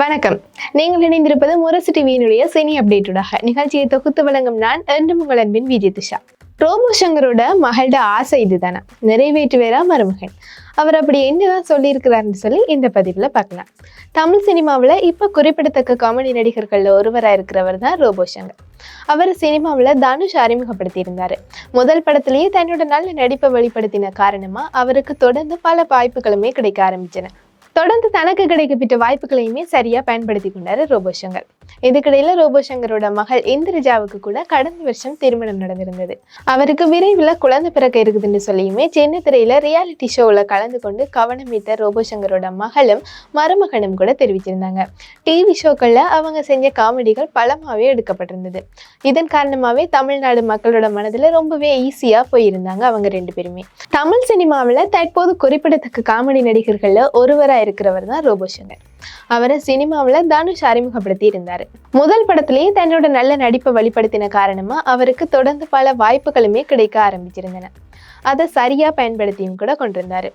வணக்கம். நீங்கள் இணைந்திருப்பது முரசு டிவியினுடைய சினி அப்டேட்டுடாக. நிகழ்ச்சியை தொகுத்து வழங்கும் நான் என்று உங்கள் அன்பின் விஜய் ரோமோ சங்கரோட மகளோட ஆசை இதுதானே? நிறைவேற்றுவேரா மருமகன். அவர் அப்படி என்னதான் சொல்லியிருக்கிறாருன்னு சொல்லி இந்த பதிவில் பார்க்கலாம். தமிழ் சினிமாவில் இப்போ குறிப்பிடத்தக்க காமெடி நடிகர்களில் ஒருவராக இருக்கிறவர் தான் ரோபோ சங்கர். அவர் சினிமாவில் தனுஷ் அறிமுகப்படுத்தியிருந்தார். முதல் படத்திலேயே தன்னோட நல்ல நடிப்பை வெளிப்படுத்தின காரணமாக அவருக்கு தொடர்ந்து பல வாய்ப்புகளுமே கிடைக்க ஆரம்பிச்சன. தொடர்ந்து தனக்கு கிடைக்கப்பட்ட வாய்ப்புகளையுமே சரியாக பயன்படுத்தி கொண்டார் ரோபோசங்கர். இதுக்கிடையில் ரோபோசங்கரோட ரோபோ மகள் இந்திரஜாவுக்கு கூட கடந்த வருஷம் திருமணம் நடந்திருந்தது. அவருக்கு விரைவில் குழந்தை பிறக்க இருக்குதுன்னு சொல்லியுமே சென்னை திரையில ரியாலிட்டி ஷோவில் கலந்து கொண்டு கவனம் ஈர்த்த ரோபோ சங்கரோட மகளும் மருமகனும் கூட தெரிவிச்சிருந்தாங்க. டிவி ஷோக்களில் அவங்க செஞ்ச காமெடிகள் பலமாகவே எடுக்கப்பட்டிருந்தது. இதன் காரணமாகவே தமிழ்நாடு மக்களோட மனதில் ரொம்பவே ஈஸியாக போயிருந்தாங்க அவங்க ரெண்டு பேருமே. தமிழ் சினிமாவில் தற்போது குறிப்பிடத்தக்க காமெடி நடிகர்களில் ஒருவராக இருக்கிறவர் தான் ரோபோ சங்கர் அவரை சினிமாவில் தனுஷ் அறிமுகப்படுத்தி இருந்தார் முதல் படத்திலேயே தன்னோட நல்ல நடிப்பை வெளிப்படுத்தின காரணமா அவருக்கு தொடர்ந்து பல வாய்ப்புகளுமே கிடைக்க ஆரம்பிச்சிருந்தன. அதை சரியா பயன்படுத்தியும் கூட கொண்டிருந்தாரு.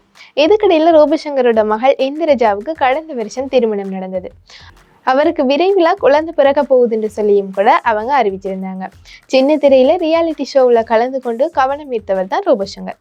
இதுக்கிடையில் ரோபசங்கரோட மகள் இந்திரஜாவுக்கு கடந்த வருஷம் திருமணம் நடந்தது. அவருக்கு விரைவில் குழந்தை பிறக்க போகுதுன்னு சொல்லியும் கூட அவங்க அறிவிச்சிருந்தாங்க. சின்ன திரையில ரியாலிட்டி ஷோவில் கலந்து கொண்டு கவனம் ஈர்த்தவர் தான் ரூபசங்கர்.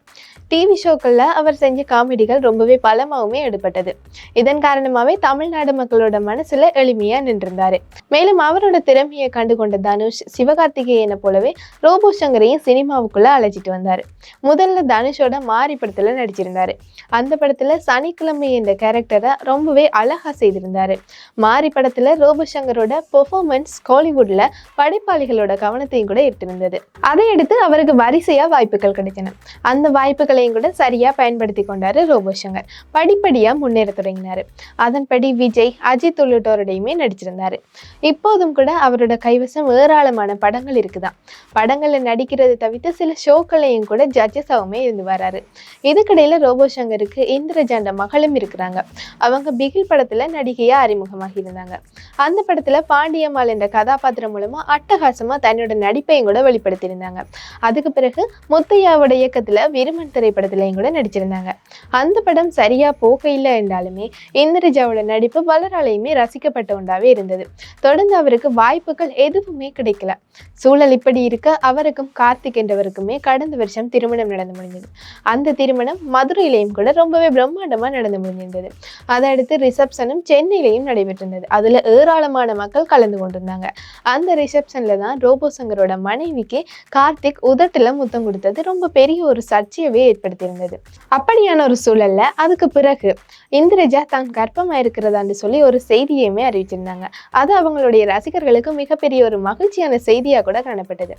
டிவி ஷோக்களில் அவர் செஞ்ச காமெடிகள் ரொம்பவே பலமாகவுமே எடுபட்டது. இதன் காரணமாகவே தமிழ்நாடு மக்களோட மனசில் எளிமையாக நின்றிருந்தார். மேலும் அவரோட திறமையை கண்டு கொண்ட தனுஷ் சிவகார்த்திகேயனை போலவே ரோபோ சங்கரையும் சினிமாவுக்குள்ளே அழைச்சிட்டு வந்தார். முதல்ல தனுஷோட மாரி படத்தில் நடிச்சிருந்தார். அந்த படத்தில் சனிக்கிழமை என்ற கேரக்டரை ரொம்பவே அழகாக செய்திருந்தார். மாறி படத்தில் ரோபோ ரோபசங்கரோட பெர்ஃபார்மன்ஸ் காலிவுட்ல படைப்பாளிகளோட கவனத்தையும் கூட ஈர்த்திருந்தது. அதையடுத்து அவருக்கு வரிசையா வாய்ப்புகள் கிடைச்சன அந்த வாய்ப்புகளையும் கூட சரியா பயன்படுத்தி கொண்டாரு ரோபசங்கர் படிப்படியாக படிப்படியா முன்னேற தொடங்கினாரு. அதன்படி விஜய் அஜித் உள்ளிட்டோருடையுமே நடிச்சிருந்தாரு. இப்போதும் கூட அவரோட கைவசம் ஏராளமான படங்கள் இருக்குதான். படங்கள்ல நடிக்கிறது தவிர்த்து சில ஷோக்களையும் கூட ஜட்ஜஸாகவுமே இருந்து வராரு. இதுக்கிடையில ரோபோசங்கருக்கு இந்திரஜாண்ட மகளும் இருக்கிறாங்க. அவங்க பிகில் படத்துல நடிகையா அறிமுகமாகி இருந்தாங்க. அந்த படத்துல பாண்டியம்மாள் என்ற கதாபாத்திரம் மூலமா அட்டகாசமா தன்னோட நடிப்பையும் கூட வெளிப்படுத்தியிருந்தாங்க. அதுக்கு பிறகு முத்தையாவோட இயக்கத்துல விருமன் திரைப்படத்திலையும் கூட நடிச்சிருந்தாங்க. அந்த படம் சரியா போக இல்லை என்றாலுமே இந்திரஜாவோட நடிப்பு பலராலையுமே ரசிக்கப்பட்ட ஒன்றாவே இருந்தது. தொடர்ந்து அவருக்கு வாய்ப்புகள் எதுவுமே கிடைக்கல. சூழல் இப்படி இருக்க அவருக்கும் கார்த்திக் என்றவருக்குமே கடந்த வருஷம் திருமணம் நடந்து முடிஞ்சது. அந்த திருமணம் மதுரையிலையும் கூட ரொம்பவே பிரம்மாண்டமா நடந்து முடிஞ்சிருந்தது அதை அடுத்து ரிசப்ஷனும் சென்னையிலையும் நடைபெற்றிருந்தது. அதுல ஏராளமான மக்கள் கலந்து கொண்டிருந்தாங்க. அந்த ரிசப்ஷன்ல தான் ரோபோ சங்கரோட மனைவிக்கு கார்த்திக் உதட்டில் முத்தம் கொடுத்தது ரொம்ப பெரிய ஒரு சர்ச்சையவே ஏற்படுத்தியிருந்தது. அப்படியான ஒரு சூழல்ல அதுக்கு பிறகு இந்திரஜா தான் கர்ப்பமா இருக்கிறதான்னு சொல்லி ஒரு செய்தியுமே அறிவிச்சிருந்தாங்க. அது அவங்களுடைய ரசிகர்களுக்கு மிகப்பெரிய ஒரு மகிழ்ச்சியான செய்தியா கூட காணப்பட்டது.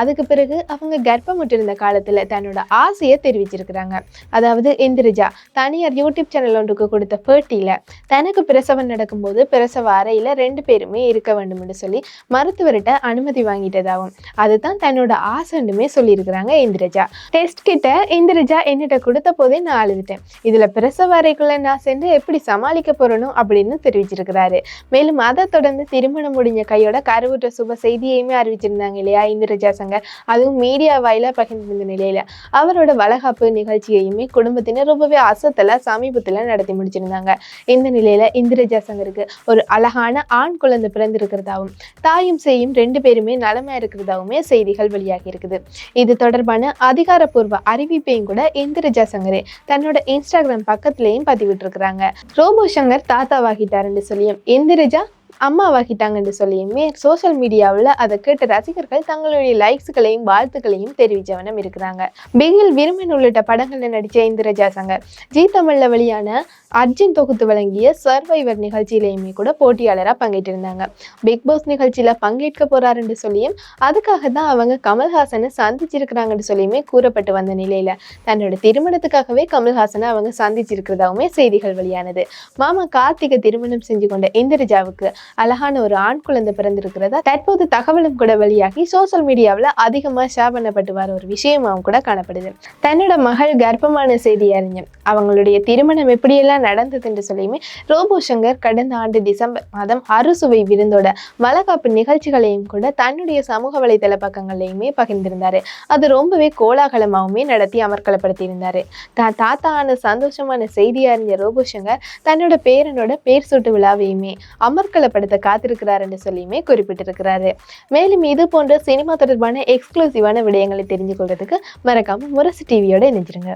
அதுக்கு பிறகு அவங்க கர்ப்பமுற்றிருந்த காலத்துல தன்னோட ஆசையை தெரிவிச்சிருக்கிறாங்க. அதாவது இந்திரஜா தனியார் யூடியூப் சேனல் ஒன்றுக்கு கொடுத்த பேட்டியில தனக்கு பிரசவம் நடக்கும்போது பிரசவ அறையில ரெண்டு பேருமே இருக்க வேண்டும்னு சொல்லி மருத்துவர்கிட்ட அனுமதி வாங்கிட்டதாகவும் அதுதான் தன்னோட ஆசைண்டுமே சொல்லியிருக்கிறாங்க இந்திரஜா. டெஸ்ட் கிட்ட இந்திரஜா என்னிட்ட கொடுத்த போதே நான் அழுதுட்டேன். இதில் பிரசவ அறைக்குள்ளே நான் சென்று எப்படி சமாளிக்க போகிறனும் அப்படின்னு தெரிவிச்சிருக்கிறாரு. மேலும் அதை தொடர்ந்து திருமணம் முடிஞ்ச கையோட கருவுற்ற சுப செய்தியையுமே அறிவிச்சிருந்தாங்க இல்லையா இந்திரஜா சங்கர்? அதுவும் மீடியா வாயில பகிர்ந்திருந்த நிலையில் அவரோட வளகாப்பு நிகழ்ச்சியையுமே குடும்பத்தினர் ரொம்பவே அசத்தல சமீபத்தில் நடத்தி முடிச்சிருந்தாங்க. இந்த நிலையில் இந்திரஜா சங்கருக்கு ஒரு அழகான ஆண் குழந்தை பிறந்திருக்கிறதாவும் தாயும் சேயும் ரெண்டு பேருமே நலமா இருக்கிறதாவுமே செய்திகள் வெளியாகி இருக்குது. இது தொடர்பான அதிகாரப்பூர்வ அறிவிப்பையும் கூட இந்திரஜா சங்கரே தன்னோட இன்ஸ்டாகிராம் பக்கத்துலயும் பதிவிட்டிருக்கிறாங்க. ரோபோ சங்கர் தாத்தாவாகிட்டாருன்னு சொல்லியும் இந்திரஜா அம்மாவாக்கிட்டாங்கன்னு சொல்லியுமே சோஷியல் மீடியாவில் அதை கேட்ட ரசிகர்கள் தங்களுடைய லைக்ஸ்களையும் வாழ்த்துக்களையும் தெரிவித்தவனும் இருக்கிறாங்க. பிகில் விருமன் உள்ளிட்ட படங்களில் நடித்த இந்திரஜா சங்கர் ஜி தமிழில் வெளியான அர்ஜுன் தொகுத்து வழங்கிய சர்வைவர் நிகழ்ச்சியிலையுமே கூட போட்டியாளராக பங்கேற்றிருந்தாங்க. பிக் பாஸ் நிகழ்ச்சியில் பங்கேற்க போறாருன்னு சொல்லியும் அதுக்காக தான் அவங்க கமல்ஹாசனை சந்திச்சிருக்கிறாங்கன்னு சொல்லியுமே கூறப்பட்டு வந்த நிலையில் தன்னோட திருமணத்துக்காகவே கமல்ஹாசனை அவங்க சந்திச்சிருக்கிறதாவுமே செய்திகள் வெளியானது. மாமா கார்த்திகை திருமணம் செஞ்சு கொண்ட இந்திரஜாவுக்கு அழகான ஒரு ஆண் குழந்தை பிறந்திருக்கிறதா தற்போது தகவலும் கூட வெளியாகி சோசியல் மீடியாவில் அதிகமாக ஷேர் பண்ணப்பட்டு வர ஒரு விஷயமாவும் கூட காணப்படுது. தன்னோட மகள் கர்ப்பமான செய்தி அறிஞர் அவங்களுடைய திருமணம் எப்படியெல்லாம் நடந்தது என்று சொல்லியுமே ரோபோ சங்கர் கடந்த ஆண்டு டிசம்பர் மாதம் அறுசுவை விருந்தோட வளகாப்பு நிகழ்ச்சிகளையும் கூட தன்னுடைய சமூக வலைதள பக்கங்களையுமே பகிர்ந்திருந்தாரு. அது ரொம்பவே கோலாகலமாகவுமே நடத்தி அமர்க்கலப்படுத்தியிருந்தாரு. தான் தாத்தான சந்தோஷமான செய்தி அறிஞர் ரோபோ சங்கர் தன்னோட பேரனோட பேர் சூட்டு விழாவையுமே அமர்க்கலப்படுத்த காத்திருக்கிறார் என்று சொல்லியுமே குறிப்பிட்டிருக்கிறாரு. மேலும் இது போன்ற சினிமா தொடர்பான எக்ஸ்க்ளூசிவான விடயங்களை தெரிஞ்சு கொள்றதுக்கு மறக்காம முரசு டிவியோட இணைஞ்சிருங்க.